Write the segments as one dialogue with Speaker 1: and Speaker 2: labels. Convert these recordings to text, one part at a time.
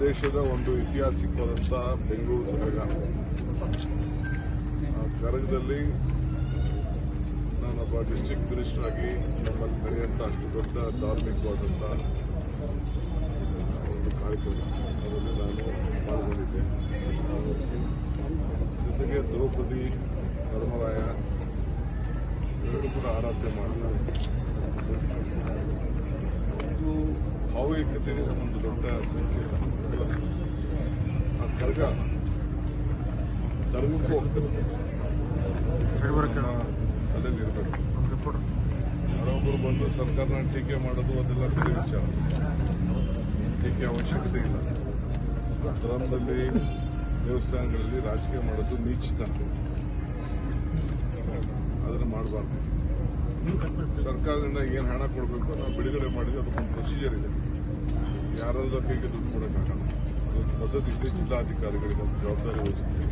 Speaker 1: ದೇಶದ ಒಂದು ಐತಿಹಾಸಿಕವಾದಂತಹ ಬೆಂಗಳೂರು ಕರಗ ಆ ಕರಗದಲ್ಲಿ ನಾನೊಬ್ಬ ಡಿಸ್ಟ್ರಿಕ್ಟ್ ಮಿನಿಸ್ಟರ್ ಆಗಿ ನಮ್ಮಲ್ಲಿ ನಡೆಯುವಂಥ ಅಷ್ಟು ದೊಡ್ಡ ಧಾರ್ಮಿಕವಾದಂಥ ಒಂದು ಕಾರ್ಯಕ್ರಮ ಅದರಲ್ಲಿ ನಾನು ಪಾಲ್ಗೊಂಡಿದ್ದೆ. ಜೊತೆಗೆ ದ್ರೌಪದಿ ಧರ್ಮರಾಯ ಇವರು ಕೂಡ ಆರಾಧನೆ ಒಂದು ಭಾವೈಕ್ಯತೆಗೆ ಒಂದು ದೊಡ್ಡ ಸಂಕೇತ ಆ ಕರ್ಗ ಅಲ್ಲಲ್ಲಿ ಇರಬೇಕು. ಯಾರೊಬ್ಬರು ಬಂದು ಸರ್ಕಾರನ ಟೀಕೆ ಮಾಡೋದು ಅದೆಲ್ಲ ಬೇರೆ ವಿಚಾರ. ಟೀಕೆ ಅವಶ್ಯಕತೆ ಇಲ್ಲ. ಧರ್ಮದಲ್ಲಿ ದೇವಸ್ಥಾನಗಳಲ್ಲಿ ರಾಜಕೀಯ ಮಾಡೋದು ನೀಚಿತನ ಅದನ್ನು ಮಾಡಬಾರ್ದು. ಸರ್ಕಾರದಿಂದ ಏನು ಹಣ ಕೊಡಬೇಕು ನಾವು ಬಿಡುಗಡೆ ಮಾಡಿದ್ರೆ ಅದಕ್ಕೊಂದು ಪ್ರೊಸೀಜರ್ ಇದೆ. ಯಾರಲ್ಲದ ಕೈಗೆ ದುಡ್ಡು ಕೊಡೋಕ್ಕಾಗಲ್ಲ ಅದೊಂದು ಪದ್ಧತಿ ಜಿಲ್ಲಾಧಿಕಾರಿಗಳಿಗೆ ಒಂದು ಜವಾಬ್ದಾರಿ ವಹಿಸ್ತೀವಿ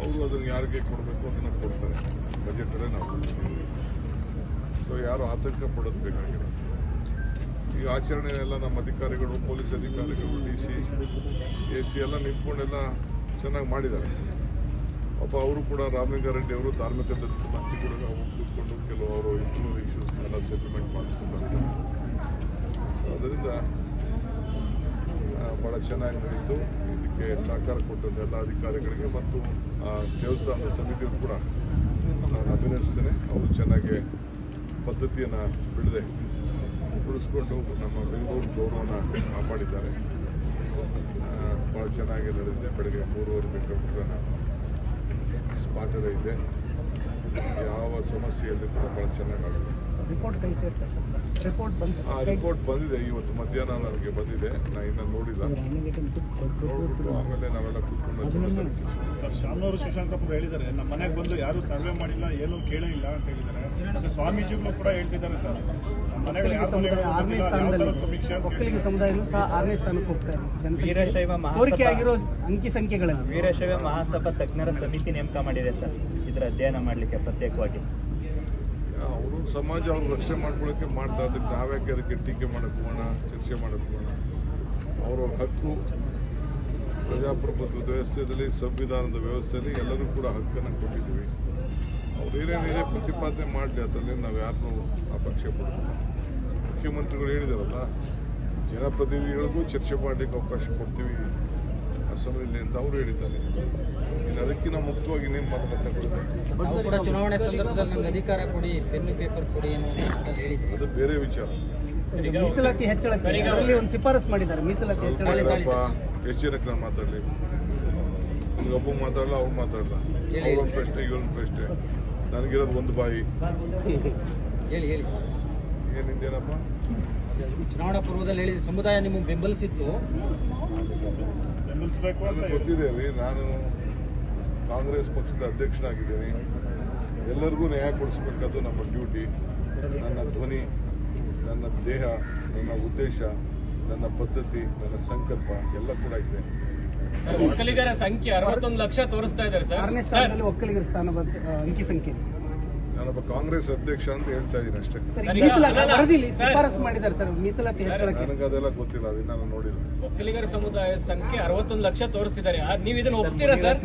Speaker 1: ಅವರು ಅದನ್ನು ಯಾರಿಗೆ ಕೊಡಬೇಕು ಅದನ್ನು ಕೊಡ್ತಾರೆ. ಬಜೆಟಲ್ಲೇ ನಾವು ಸೊ ಯಾರು ಆತಂಕ ಪಡೋದು ಬೇಕಾಗಿಲ್ಲ. ಈ ಆಚರಣೆಯೆಲ್ಲ ನಮ್ಮ ಅಧಿಕಾರಿಗಳು, ಪೊಲೀಸ್ ಅಧಿಕಾರಿಗಳು, ಡಿ ಸಿ, ಎ ಸಿ ಎಲ್ಲ ನಿಂತ್ಕೊಂಡೆಲ್ಲ ಚೆನ್ನಾಗಿ ಮಾಡಿದ್ದಾರೆ. ಪಾಪ ಅವರು ಕೂಡ ರಾಮಲಿಂಗಾರೆಡ್ಡಿ ಅವರು ಧಾರ್ಮಿಕ ಕೂಡ ಅವರು ಕೆಲವರು ಇಶ್ಯೂಸ್ ಎಲ್ಲ ಸೆಟಲ್ಮೆಂಟ್ ಮಾಡಿಸ್ಕೊಂಡು ಅದರಿಂದ ಭಾಳ ಚೆನ್ನಾಗಿ ನಡೀತು ಇದಕ್ಕೆ ಸಹಕಾರ ಕೊಟ್ಟಂತ ಎಲ್ಲ ಅಧಿಕಾರಿಗಳಿಗೆ ಮತ್ತು ಆ ದೇವಸ್ಥಾನದ ಸಮಿತಿಯವರು ಕೂಡ ನಾನು ಅಭಿನಂದಿಸ್ತೇನೆ ಅವರು ಚೆನ್ನಾಗಿ ಪದ್ಧತಿಯನ್ನು ಬಿಡದೆ ಉಳಿಸ್ಕೊಂಡು ನಮ್ಮ ಬೆಂಗಳೂರು ಗೌರವನ ಕಾಪಾಡಿದ್ದಾರೆ ಭಾಳ ಚೆನ್ನಾಗಿ ನಡೆದಿದೆ ಬೆಳಗ್ಗೆ ಮೂರುವರೆ ಗಂಟೆ ಕೂಡ ಯಾವ ಸಮಸ್ಯೆಯಲ್ಲಿ ಕೂಡ ಭಾಳ ಚೆನ್ನಾಗಾಗಿದೆ
Speaker 2: ರಿಪೋರ್ಟ್ ಕೈ ಸೇರ್ತಾ ಸರ್. ರಿಪೋರ್ಟ್ ಬಂತು
Speaker 1: ಆ ರಿಪೋರ್ಟ್ ಬಂದಿದೆ ಇವತ್ತು. ಮಧ್ಯಾಹ್ನ ನನಗೆ ಬಂದಿದೆ. ನಾನು ಇನ್ನೂ ನೋಡಿಲ್ಲ. ನೋಡ್ಬಿಟ್ಟು ಆಮೇಲೆ ನಾವೆಲ್ಲ ಕೂತ್ಕೊಂಡು.
Speaker 3: ಸರ್ ಶಾಮನೂರು ಶಿವಶಂಕರಪ್ಪ ಹೇಳಿದ್ದಾರೆ ನಮ್ಮ ಮನೆಗೆ ಬಂದು ಯಾರು ಸರ್ವೆ ಮಾಡಿಲ್ಲ ಏನೂ ಇಲ್ಲ ಅಂತ ಹೇಳಿದ್ದಾರೆ. ಮತ್ತೆ ಸ್ವಾಮೀಜಿಗಳು ಕೂಡ ಹೇಳ್ತಿದ್ದಾರೆ ಸರ್. ನಮ್ಮ ಮನೆಗಳು ಯಾರು
Speaker 2: ಸಮುದಾಯ ಆರನೇ
Speaker 3: ಯಾವ ಥರ
Speaker 2: ಸ್ಥಾನದಲ್ಲಿ
Speaker 3: ಸಮೀಕ್ಷೆ ಅಂತ
Speaker 2: ಒಕ್ಕಲಿಗ ಸಮುದಾಯನೂ ಸಹ ಆರನೇ ಸ್ಥಾನಕ್ಕೆ ಹೋಗ್ತಾ ಇದೆ ಜನಸಂಖ್ಯೆ.
Speaker 4: ವೀರಶೈವ ಮಹಾಸಭಾ-
Speaker 2: ಸೋರಿಕೆ ಆಗಿರೋ ಅಂಕಿ ಸಂಖ್ಯೆಗಳಲ್ಲಿ.
Speaker 4: ವೀರಶೈವ ಮಹಾಸಭಾ ತಜ್ಞರ ಸಮಿತಿ ನೇಮಕ ಮಾಡಿದೆ ಸರ್. ಅಧ್ಯಯನ ಮಾಡಲಿಕ್ಕೆ ಪ್ರತ್ಯೇಕವಾಗಿ?
Speaker 1: ಅವರು ಸಮಾಜ ಅವ್ರು ರಕ್ಷಣೆ ಮಾಡ್ಕೊಳ್ಳೋಕೆ ಮಾಡ್ತಾ ಅದಕ್ಕೆ ನಾವ್ಯಾಕೆ ಅದಕ್ಕೆ ಟೀಕೆ ಮಾಡಕ್ಕೆ ಹೋಗೋಣ, ಚರ್ಚೆ ಮಾಡಕ್ಕೆ ಹೋಗೋಣ. ಅವ್ರವ್ರ ಹಕ್ಕು ಪ್ರಜಾಪ್ರಭುತ್ವದ ವ್ಯವಸ್ಥೆಯಲ್ಲಿ, ಸಂವಿಧಾನದ ವ್ಯವಸ್ಥೆಯಲ್ಲಿ ಎಲ್ಲರೂ ಕೂಡ ಹಕ್ಕನ್ನು ಕೊಟ್ಟಿದ್ದೀವಿ. ಅವ್ರು ಏನೇನಿದೆ ಪ್ರತಿಪಾದನೆ ಮಾಡಲಿ, ಅದರಲ್ಲಿ ನಾವು ಯಾರನ್ನೂ ಅಪೇಕ್ಷೆ ಪಡೋದಿಲ್ಲ. ಮುಖ್ಯಮಂತ್ರಿಗಳು ಹೇಳಿದಾರಲ್ಲ, ಜನಪ್ರತಿನಿಧಿಗಳಿಗೂ ಚರ್ಚೆ ಮಾಡಲಿಕ್ಕೆ ಅವಕಾಶ ಕೊಡ್ತೀವಿ. ಅಸೆಂಬ್ಲಿಲಿ ಅಂತ ಅವರು ಹೇಳಿದ್ದಾರೆ. ಇನ್ನು ಅದಕ್ಕಿಂತ ಮುಕ್ತವಾಗಿ ಇನ್ನೇನು
Speaker 5: ಮಾತನಾಡ್ತಾ ಚುನಾವಣೆ ಸಂದರ್ಭದಲ್ಲಿ ನಂಗೆ ಅಧಿಕಾರ ಕೊಡಿ ಪೆನ್ ಪೇಪರ್ ಕೊಡಿ
Speaker 1: ಅದು ಬೇರೆ ವಿಚಾರ.
Speaker 2: ಮೀಸಲಾತಿ ಹೆಚ್ಚಳಕ್ಕೆ ಒಂದು ಶಿಫಾರಸ್ ಮಾಡಿದ್ದಾರೆ ಮೀಸಲಾತಿ ಹೆಚ್ಚಳ
Speaker 1: ಎಷ್ಟು ಜನಕ್ಕೆ ನಾನು ಮಾತಾಡಲಿ. ನಿಮ್ಗೆ ಒಬ್ಬ ಮಾತಾಡಲ್ಲ ಅವ್ರು ಮಾತಾಡಲ್ಲ ಅವ್ರೊಂದು ಪ್ರಶ್ನೆ ಇವ್ರೊಂದು ಪ್ರಶ್ನೆ. ನನಗಿರೋದು ಒಂದು ಬಾಯಿ.
Speaker 5: ಹೇಳಿ ಹೇಳಿ ಸರ್.
Speaker 1: ಏನಿದ್ದೇನಪ್ಪ
Speaker 5: ಚುನಾವಣಾ ಪೂರ್ವದಲ್ಲಿ ಹೇಳಿದ ಸಮುದಾಯ ನಿಮಗೆ ಬೆಂಬಲಿಸಿತ್ತು.
Speaker 3: ಬೆಂಬಲಿಸಬೇಕು ಅಂತ
Speaker 1: ಗೊತ್ತಿದೆ ರೀ ನಾನು ಕಾಂಗ್ರೆಸ್ ಪಕ್ಷದ ಅಧ್ಯಕ್ಷನಾಗಿದ್ದೀನಿ. ಎಲ್ಲರಿಗೂ ನ್ಯಾಯ ಕೊಡಿಸ್ಬೇಕಾದ್ದು ನಮ್ಮ ಡ್ಯೂಟಿ ನನ್ನ ಧ್ವನಿ ನನ್ನ ದೇಹ ನನ್ನ ಉದ್ದೇಶ ನನ್ನ ಪದ್ಧತಿ ನನ್ನ ಸಂಕಲ್ಪ ಎಲ್ಲ ಕೂಡ ಇದೆ.
Speaker 6: ಒಕ್ಕಲಿಗರ ಸಂಖ್ಯೆ ಅರವತ್ತೊಂದು ಲಕ್ಷ ತೋರಿಸ್ತಾ ಇದ್ದಾರೆ ಸರ್.
Speaker 2: ಒಕ್ಕಲಿಗರ ಸ್ಥಾನ ಅಂಕಿ ಸಂಖ್ಯೆ.
Speaker 1: ನಾನೊಬ್ಬ ಕಾಂಗ್ರೆಸ್ ಅಧ್ಯಕ್ಷ ಅಂತ ಹೇಳ್ತಾ ಇದ್ದೀನಿ ಅಷ್ಟೇ.
Speaker 2: ಸರ್. ಮಾಡಿದ್ದಾರೆ ಸರ್ ಮೀಸಲಾತಿ ಹೆಚ್ಚಳಕ್ಕೆ.
Speaker 1: ನನಗೆ ಅದೆಲ್ಲ ಗೊತ್ತಿಲ್ಲ ಅದನ್ನ ನಾನು ನೋಡಿಲ್ಲ.
Speaker 6: ಒಕ್ಕಲಿಗರ ಸಮುದಾಯದ ಸಂಖ್ಯೆ ಅರವತ್ತೊಂದು ಲಕ್ಷ ತೋರಿಸಿದ್ದಾರೆ. ನೀವು ಇದನ್ನ ಒಪ್ತೀರಾ ಸರ್?